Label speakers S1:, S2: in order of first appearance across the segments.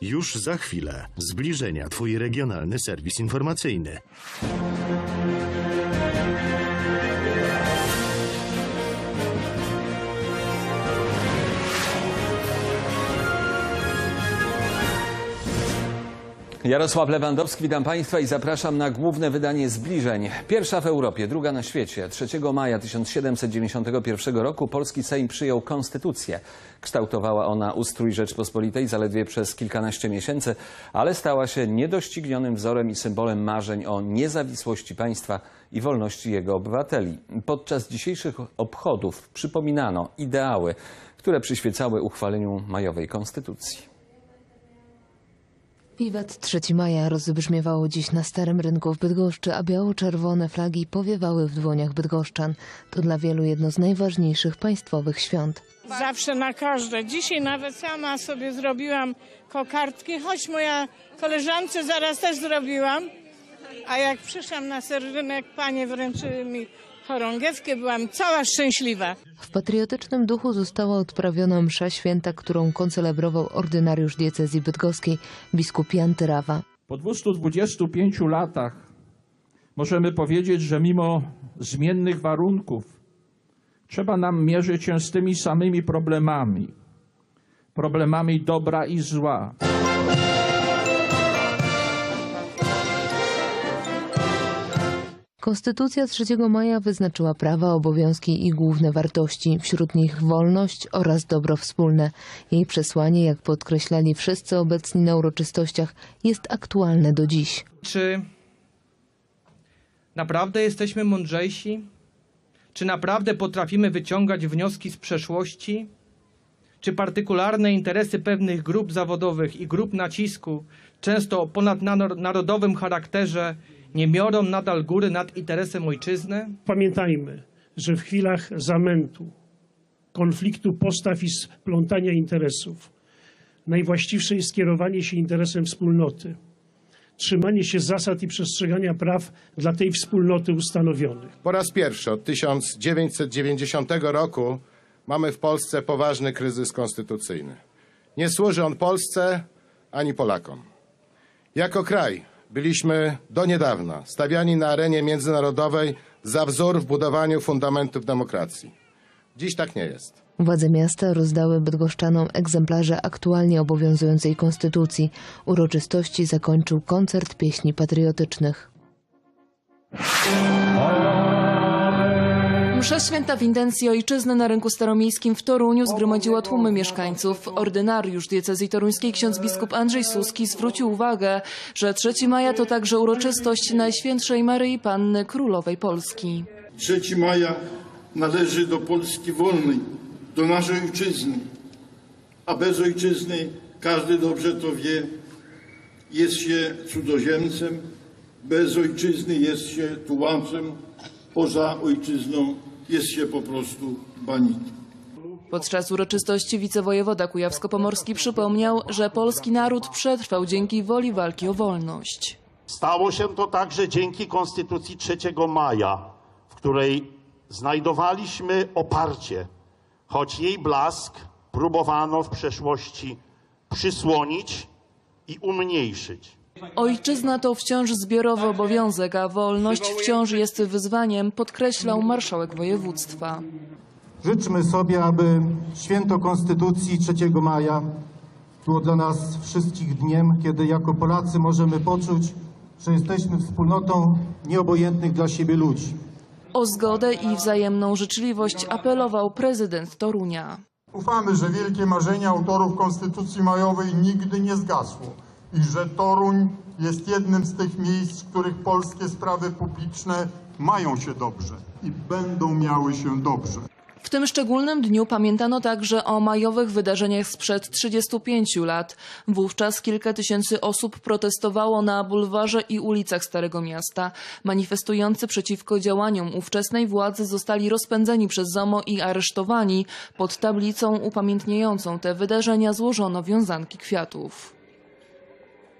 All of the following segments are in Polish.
S1: Już za chwilę. Zbliżenia Twój regionalny serwis informacyjny.
S2: Jarosław Lewandowski, witam Państwa i zapraszam na główne wydanie Zbliżeń. Pierwsza w Europie, druga na świecie. 3 maja 1791 roku polski Sejm przyjął konstytucję. Kształtowała ona ustrój Rzeczpospolitej zaledwie przez kilkanaście miesięcy, ale stała się niedoścignionym wzorem i symbolem marzeń o niezawisłości państwa i wolności jego obywateli. Podczas dzisiejszych obchodów przypominano ideały, które przyświecały uchwaleniu majowej konstytucji.
S3: Wiwat 3 maja rozbrzmiewało dziś na Starym Rynku w Bydgoszczy, a biało-czerwone flagi powiewały w dłoniach bydgoszczan. To dla wielu jedno z najważniejszych państwowych świąt.
S4: Zawsze na każde. Dzisiaj nawet sama sobie zrobiłam kokardki, choć moja koleżance zaraz też zrobiłam. A jak przyszłam na serdynek, panie wręczyły mi chorągiewkę, byłam cała szczęśliwa.
S3: W patriotycznym duchu została odprawiona msza święta, którą koncelebrował ordynariusz diecezji bydgoskiej, biskup Jan Tyrawa.
S5: Po 225 latach możemy powiedzieć, że mimo zmiennych warunków trzeba nam mierzyć się z tymi samymi problemami. Problemami dobra i zła.
S3: Konstytucja 3 maja wyznaczyła prawa, obowiązki i główne wartości, wśród nich wolność oraz dobro wspólne. Jej przesłanie, jak podkreślali wszyscy obecni na uroczystościach, jest aktualne do dziś.
S6: Czy naprawdę jesteśmy mądrzejsi? Czy naprawdę potrafimy wyciągać wnioski z przeszłości? Czy partykularne interesy pewnych grup zawodowych i grup nacisku, często o ponadnarodowym charakterze, nie biorą nadal góry nad interesem ojczyzny?
S7: Pamiętajmy, że w chwilach zamętu, konfliktu postaw i splątania interesów, najwłaściwsze jest skierowanie się interesem wspólnoty, trzymanie się zasad i przestrzegania praw dla tej wspólnoty ustanowionych.
S8: Po raz pierwszy od 1990 roku mamy w Polsce poważny kryzys konstytucyjny. Nie służy on Polsce ani Polakom. Jako kraj byliśmy do niedawna stawiani na arenie międzynarodowej za wzór w budowaniu fundamentów demokracji. Dziś tak nie jest.
S3: Władze miasta rozdały bydgoszczanom egzemplarze aktualnie obowiązującej konstytucji. Uroczystości zakończył koncert pieśni patriotycznych.
S9: Msza święta w intencji ojczyzny na rynku staromiejskim w Toruniu zgromadziła tłumy mieszkańców. Ordynariusz diecezji toruńskiej ksiądz biskup Andrzej Suski zwrócił uwagę, że 3 maja to także uroczystość Najświętszej Maryi Panny Królowej Polski.
S10: 3 maja należy do Polski wolnej, do naszej ojczyzny. A bez ojczyzny, każdy dobrze to wie, jest się cudzoziemcem, bez ojczyzny jest się tułaczem, poza ojczyzną jest się po prostu banitem.
S9: Podczas uroczystości wicewojewoda kujawsko-pomorski przypomniał, że polski naród przetrwał dzięki woli walki o wolność.
S11: Stało się to także dzięki Konstytucji 3 maja, w której znajdowaliśmy oparcie, choć jej blask próbowano w przeszłości przysłonić i umniejszyć.
S9: Ojczyzna to wciąż zbiorowy obowiązek, a wolność wciąż jest wyzwaniem, podkreślał marszałek województwa.
S12: Życzmy sobie, aby święto Konstytucji 3 maja było dla nas wszystkich dniem, kiedy jako Polacy możemy poczuć, że jesteśmy wspólnotą nieobojętnych dla siebie ludzi.
S9: O zgodę i wzajemną życzliwość apelował prezydent Torunia.
S13: Ufamy, że wielkie marzenia autorów Konstytucji Majowej nigdy nie zgasło i że Toruń jest jednym z tych miejsc, w których polskie sprawy publiczne mają się dobrze i będą miały się dobrze.
S9: W tym szczególnym dniu pamiętano także o majowych wydarzeniach sprzed 35 lat. Wówczas kilka tysięcy osób protestowało na bulwarze i ulicach Starego Miasta. Manifestujący przeciwko działaniom ówczesnej władzy zostali rozpędzeni przez ZOMO i aresztowani. Pod tablicą upamiętniającą te wydarzenia złożono wiązanki kwiatów.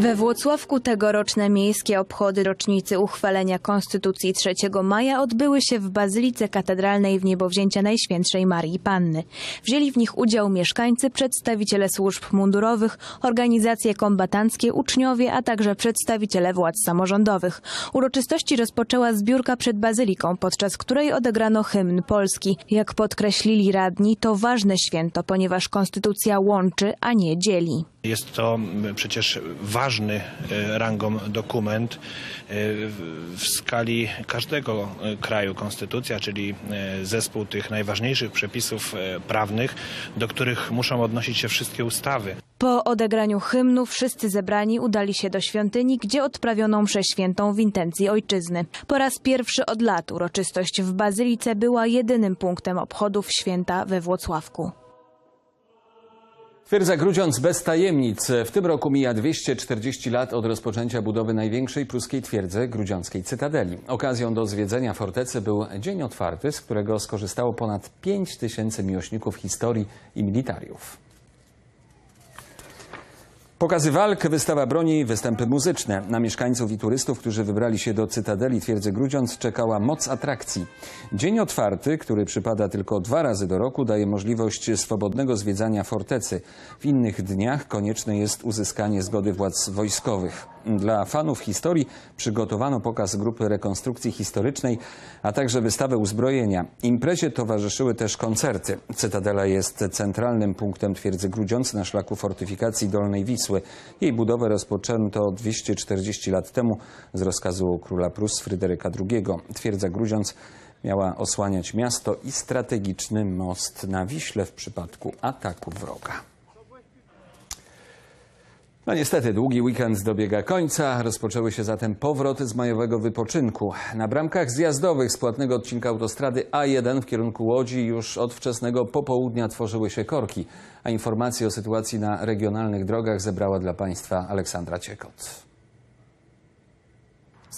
S14: We Włocławku tegoroczne miejskie obchody rocznicy uchwalenia Konstytucji 3 maja odbyły się w Bazylice Katedralnej w niebowzięcia Najświętszej Marii Panny. Wzięli w nich udział mieszkańcy, przedstawiciele służb mundurowych, organizacje kombatanckie, uczniowie, a także przedstawiciele władz samorządowych. Uroczystości rozpoczęła zbiórka przed Bazyliką, podczas której odegrano hymn Polski. Jak podkreślili radni, to ważne święto, ponieważ Konstytucja łączy, a nie dzieli.
S15: Jest to przecież ważny e, rangą dokument e, w- skali każdego e, kraju konstytucja, czyli zespół tych najważniejszych przepisów prawnych, do których muszą odnosić się wszystkie ustawy.
S14: Po odegraniu hymnu wszyscy zebrani udali się do świątyni, gdzie odprawiono mszę świętą w intencji ojczyzny. Po raz pierwszy od lat uroczystość w Bazylice była jedynym punktem obchodów święta we Włocławku.
S2: Twierdza Grudziądz bez tajemnic. W tym roku mija 240 lat od rozpoczęcia budowy największej pruskiej twierdzy grudziąckiej Cytadeli. Okazją do zwiedzenia fortecy był dzień otwarty, z którego skorzystało ponad 5 tysięcy miłośników historii i militariów. Pokazy walk, wystawa broni, występy muzyczne. Na mieszkańców i turystów, którzy wybrali się do Cytadeli Twierdzy Grudziądz czekała moc atrakcji. Dzień otwarty, który przypada tylko dwa razy do roku, daje możliwość swobodnego zwiedzania fortecy. W innych dniach konieczne jest uzyskanie zgody władz wojskowych. Dla fanów historii przygotowano pokaz grupy rekonstrukcji historycznej, a także wystawę uzbrojenia. Imprezie towarzyszyły też koncerty. Cytadela jest centralnym punktem twierdzy Grudziądz na szlaku fortyfikacji Dolnej Wisły. Jej budowę rozpoczęto 240 lat temu z rozkazu króla Prus Fryderyka II. Twierdza Grudziądz miała osłaniać miasto i strategiczny most na Wiśle w przypadku ataku wroga. No niestety, długi weekend dobiega końca. Rozpoczęły się zatem powroty z majowego wypoczynku. Na bramkach zjazdowych z płatnego odcinka autostrady A1 w kierunku Łodzi już od wczesnego popołudnia tworzyły się korki. A informacje o sytuacji na regionalnych drogach zebrała dla Państwa Aleksandra Ciekot.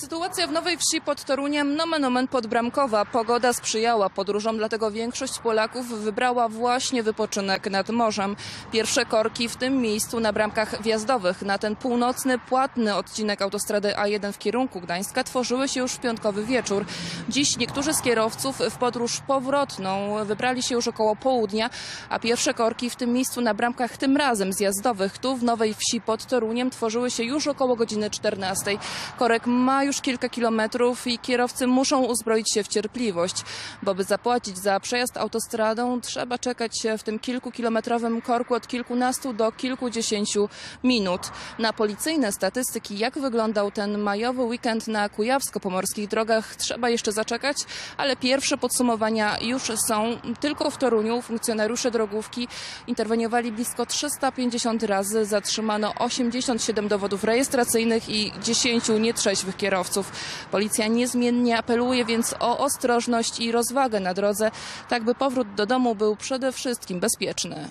S9: Sytuacja w Nowej Wsi pod Toruniem nomen omen podbramkowa. Pogoda sprzyjała podróżom, dlatego większość Polaków wybrała właśnie wypoczynek nad morzem. Pierwsze korki w tym miejscu na bramkach wjazdowych na ten północny, płatny odcinek autostrady A1 w kierunku Gdańska tworzyły się już w piątkowy wieczór. Dziś niektórzy z kierowców w podróż powrotną wybrali się już około południa, a pierwsze korki w tym miejscu na bramkach tym razem zjazdowych tu w Nowej Wsi pod Toruniem tworzyły się już około godziny 14. Korek ma już kilka kilometrów i kierowcy muszą uzbroić się w cierpliwość, bo by zapłacić za przejazd autostradą trzeba czekać w tym kilkukilometrowym korku od kilkunastu do kilkudziesięciu minut. Na policyjne statystyki, jak wyglądał ten majowy weekend na kujawsko-pomorskich drogach, trzeba jeszcze zaczekać, ale pierwsze podsumowania już są. Tylko w Toruniu funkcjonariusze drogówki interweniowali blisko 350 razy, zatrzymano 87 dowodów rejestracyjnych i 10 nietrzeźwych kierowców. Policja niezmiennie apeluje więc o ostrożność i rozwagę na drodze, tak by powrót do domu był przede wszystkim bezpieczny.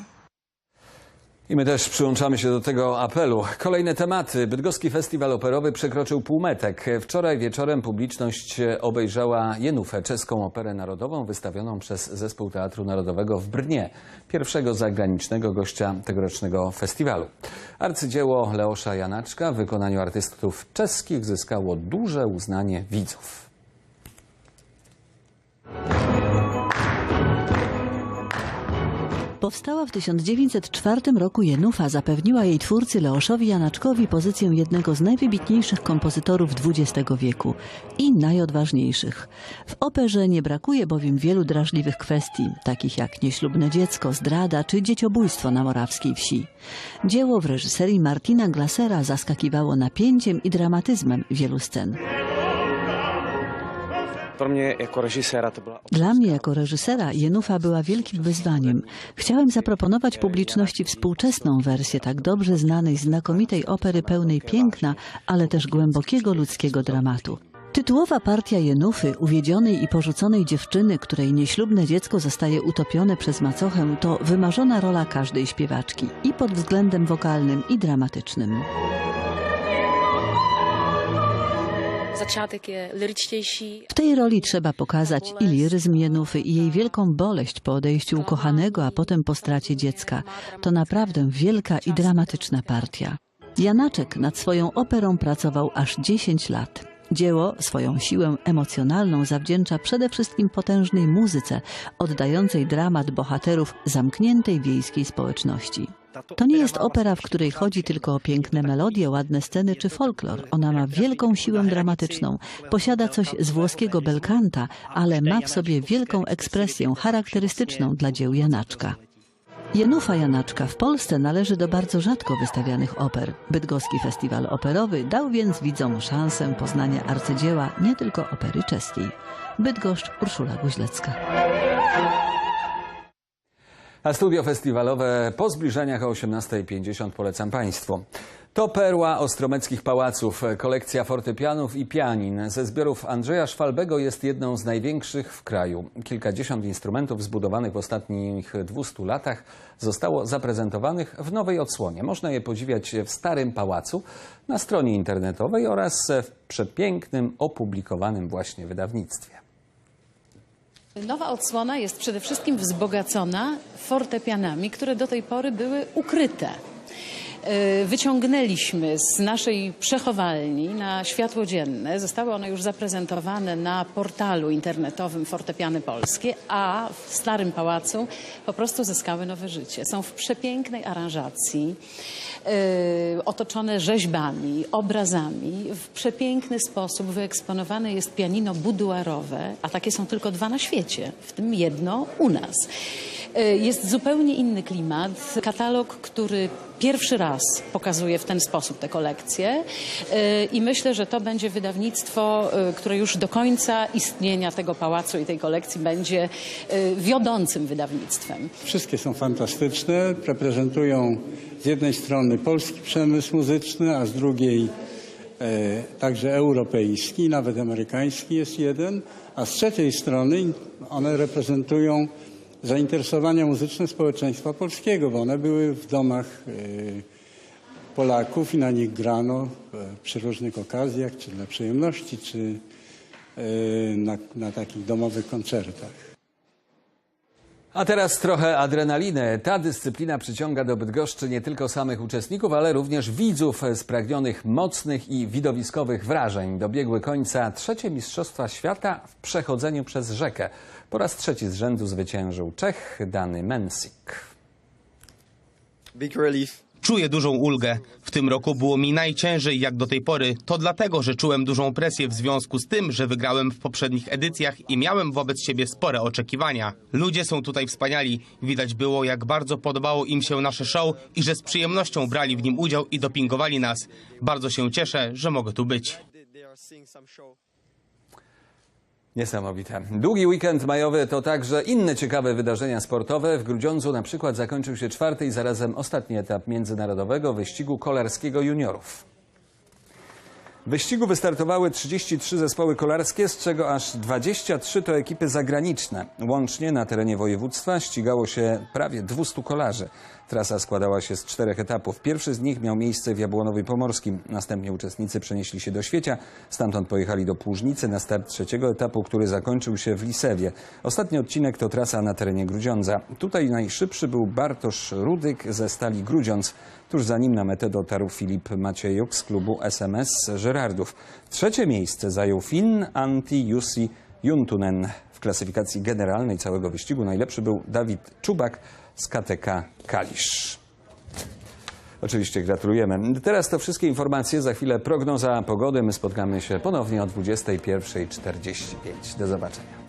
S2: I my też przyłączamy się do tego apelu. Kolejne tematy. Bydgoski Festiwal Operowy przekroczył półmetek. Wczoraj wieczorem publiczność obejrzała Jenufę, czeską operę narodową wystawioną przez Zespół Teatru Narodowego w Brnie, pierwszego zagranicznego gościa tegorocznego festiwalu. Arcydzieło Leosza Janaczka w wykonaniu artystów czeskich zyskało duże uznanie widzów.
S16: Powstała w 1904 roku Jenufa zapewniła jej twórcy Leoszowi Janaczkowi pozycję jednego z najwybitniejszych kompozytorów XX wieku i najodważniejszych. W operze nie brakuje bowiem wielu drażliwych kwestii, takich jak nieślubne dziecko, zdrada czy dzieciobójstwo na morawskiej wsi. Dzieło w reżyserii Martina Glasera zaskakiwało napięciem i dramatyzmem wielu scen. Dla mnie jako reżysera Jenufa była wielkim wyzwaniem. Chciałem zaproponować publiczności współczesną wersję tak dobrze znanej, znakomitej opery pełnej piękna, ale też głębokiego ludzkiego dramatu. Tytułowa partia Jenufy, uwiedzionej i porzuconej dziewczyny, której nieślubne dziecko zostaje utopione przez macochę, to wymarzona rola każdej śpiewaczki i pod względem wokalnym i dramatycznym. W tej roli trzeba pokazać i liryzm Jenufy i jej wielką boleść po odejściu ukochanego, a potem po stracie dziecka. To naprawdę wielka i dramatyczna partia. Janaczek nad swoją operą pracował aż 10 lat. Dzieło swoją siłę emocjonalną zawdzięcza przede wszystkim potężnej muzyce, oddającej dramat bohaterów zamkniętej wiejskiej społeczności. To nie jest opera, w której chodzi tylko o piękne melodie, ładne sceny czy folklor. Ona ma wielką siłę dramatyczną, posiada coś z włoskiego belcanta, ale ma w sobie wielką ekspresję charakterystyczną dla dzieł Janaczka. Jenufa Janaczka w Polsce należy do bardzo rzadko wystawianych oper. Bydgoski Festiwal Operowy dał więc widzom szansę poznania arcydzieła nie tylko opery czeskiej. Bydgoszcz, Urszula Guźlecka.
S2: A studio festiwalowe po zbliżeniach o 18.50 polecam Państwu. To perła ostromeckich pałaców. Kolekcja fortepianów i pianin ze zbiorów Andrzeja Szwalbego jest jedną z największych w kraju. Kilkadziesiąt instrumentów zbudowanych w ostatnich 200 latach zostało zaprezentowanych w nowej odsłonie. Można je podziwiać w Starym Pałacu, na stronie internetowej oraz w przepięknym, opublikowanym właśnie wydawnictwie.
S17: Nowa odsłona jest przede wszystkim wzbogacona fortepianami, które do tej pory były ukryte. E, Wyciągnęliśmy z naszej przechowalni na światło dzienne. Zostały one już zaprezentowane na portalu internetowym Fortepiany Polskie, a w Starym Pałacu po prostu zyskały nowe życie. Są w przepięknej aranżacji, e, otoczone rzeźbami, obrazami. W przepiękny sposób wyeksponowane jest pianino buduarowe, a takie są tylko dwa na świecie, w tym jedno u nas. E, Jest zupełnie inny klimat. Katalog, który pierwszy raz pokazuje w ten sposób tę kolekcję E, i myślę, że to będzie wydawnictwo, e, które już do końca istnienia tego pałacu i tej kolekcji będzie wiodącym wydawnictwem.
S18: Wszystkie są fantastyczne, reprezentują z jednej strony polski przemysł muzyczny, a z drugiej także europejski, nawet amerykański jest jeden, a z trzeciej strony one reprezentują zainteresowania muzyczne społeczeństwa polskiego, bo one były w domach e, Polaków i na nich grano e, przy różnych okazjach, czy dla przyjemności, czy e, na, na takich domowych koncertach.
S2: A teraz trochę adrenaliny. Ta dyscyplina przyciąga do Bydgoszczy nie tylko samych uczestników, ale również widzów spragnionych mocnych i widowiskowych wrażeń. Dobiegły końca trzecie Mistrzostwa Świata w przechodzeniu przez rzekę. Po raz trzeci z rzędu zwyciężył Czech Dany Mensik.
S19: Big relief. Czuję dużą ulgę. W tym roku było mi najciężej jak do tej pory. To dlatego, że czułem dużą presję w związku z tym, że wygrałem w poprzednich edycjach i miałem wobec siebie spore oczekiwania. Ludzie są tutaj wspaniali. Widać było, jak bardzo podobało im się nasze show i że z przyjemnością brali w nim udział i dopingowali nas. Bardzo się cieszę, że mogę tu być.
S2: Niesamowite. Długi weekend majowy to także inne ciekawe wydarzenia sportowe. W Grudziądzu na przykład zakończył się czwarty i zarazem ostatni etap międzynarodowego wyścigu kolarskiego juniorów. W wyścigu wystartowały 33 zespoły kolarskie, z czego aż 23 to ekipy zagraniczne. Łącznie na terenie województwa ścigało się prawie 200 kolarzy. Trasa składała się z czterech etapów. Pierwszy z nich miał miejsce w Jabłonowie Pomorskim. Następnie uczestnicy przenieśli się do Świecia. Stamtąd pojechali do Płużnicy na start trzeciego etapu, który zakończył się w Lisewie. Ostatni odcinek to trasa na terenie Grudziądza. Tutaj najszybszy był Bartosz Rudyk ze Stali Grudziądz. Tuż za nim na metę dotarł Filip Maciejuk z klubu SMS Żerardów. Trzecie miejsce zajął Finn Antti Jussi Juntunen. W klasyfikacji generalnej całego wyścigu najlepszy był Dawid Czubak z KTK Kalisz. Oczywiście gratulujemy. Teraz to wszystkie informacje. Za chwilę prognoza pogody. My spotkamy się ponownie o 21.45. Do zobaczenia.